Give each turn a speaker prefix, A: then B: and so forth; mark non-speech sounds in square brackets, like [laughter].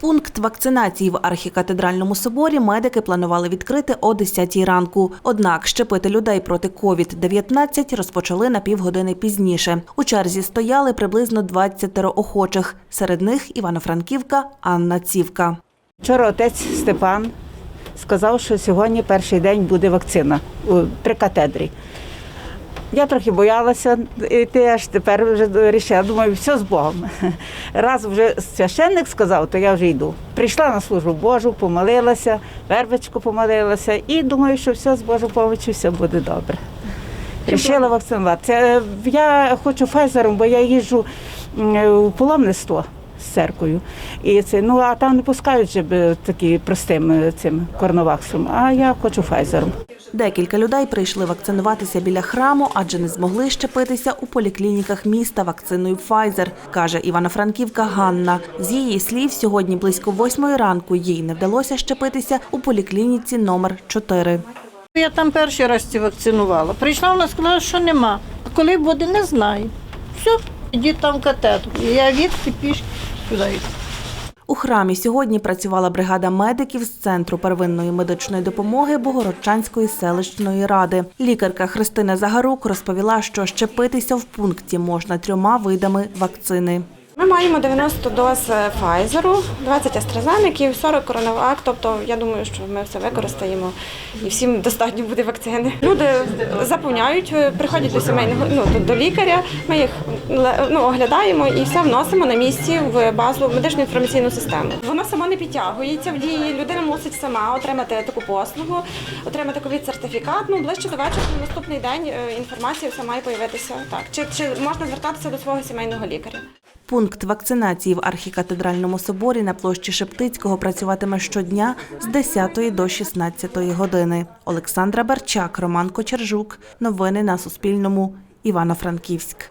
A: Пункт вакцинації в архікатедральному соборі медики планували відкрити о 10 ранку. Однак щепити людей проти COVID-19 розпочали на півгодини пізніше. У черзі стояли приблизно 20 охочих. Серед них Івано-Франківка Анна Цівка.
B: Вчора отець Степан сказав, що сьогодні перший день буде вакцина при катедрі. Я трохи боялася йти, аж тепер вже вирішила. Думаю, все з Богом. [laughs] Раз вже священник сказав, то я вже йду. Прийшла на службу Божу, помолилася, вербочку помолилася і думаю, що все з Божою помочі, все буде добре. Рішила вакцинуватися. Е, Я хочу Файзером, бо я їжджу м, у паломництво з церквою. І це, ну, а там не пускають же такі простим е, цим корноваксом, а я хочу Файзером.
A: Декілька людей прийшли вакцинуватися біля храму, адже не змогли щепитися у поліклініках міста вакциною Pfizer, каже Івано-Франківка Ганна. З її слів, сьогодні близько восьмої ранку їй не вдалося щепитися у поліклініці номер 4.
C: Я там перший раз ці вакцинувала. Прийшла, вона сказала, що нема. А коли буде, не знаю. Все, ідіть там катедру. І я відки пішки сюди.
A: У храмі сьогодні працювала бригада медиків з центру первинної медичної допомоги Богородчанської селищної ради. Лікарка Христина Загарук розповіла, що щепитися в пункті можна трьома видами вакцини.
D: Маємо 90 доз Pfizer, 20 AstraZeneca, 40 CoronaVac, тобто я думаю, що ми все використаємо і всім достатньо буде вакцини. Люди заповняють, приходять до сімейного ну, до, лікаря, ми їх ну, оглядаємо і все вносимо на місці в базу медичну інформаційну систему. Воно само не підтягується в дії. Людина мусить сама отримати таку послугу, отримати ковід сертифікат. Ну ближче до вечора на наступний день е, інформація вся має появитися. Так чи, чи можна звертатися до свого сімейного лікаря?
A: Пункт вакцинації в архікатедральному соборі на площі Шептицького працюватиме щодня з 10 до 16 години. Олександра Барчак, Роман Кочержук. Новини на Суспільному. Івано-Франківськ.